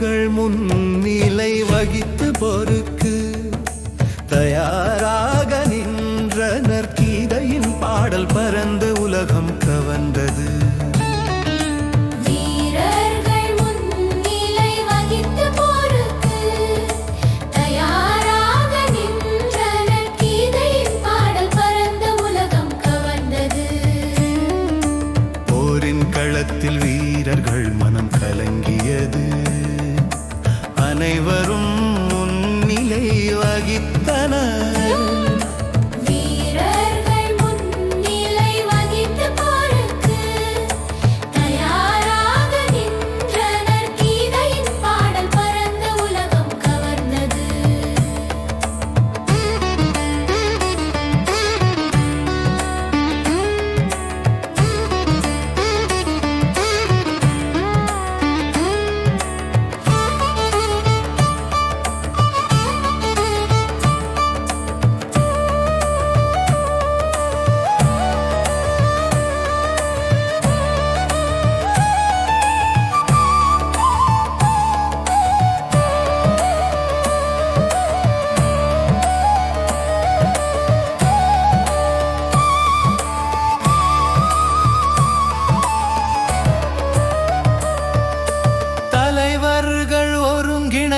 கண்கள் முன்னிலை வகித்து பொறுக்கு. தயாராக நின்ற நற்கீதையின் பாடல் பறந்து உலகம் கவர்ந்தது. அனைவரும்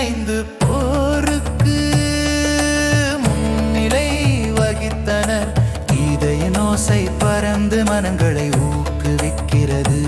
இணைந்து போருக்கு முன்னிலை வகித்தனர். கீதையின் ஓசை பறந்து மனங்களை ஊக்குவிக்கிறது.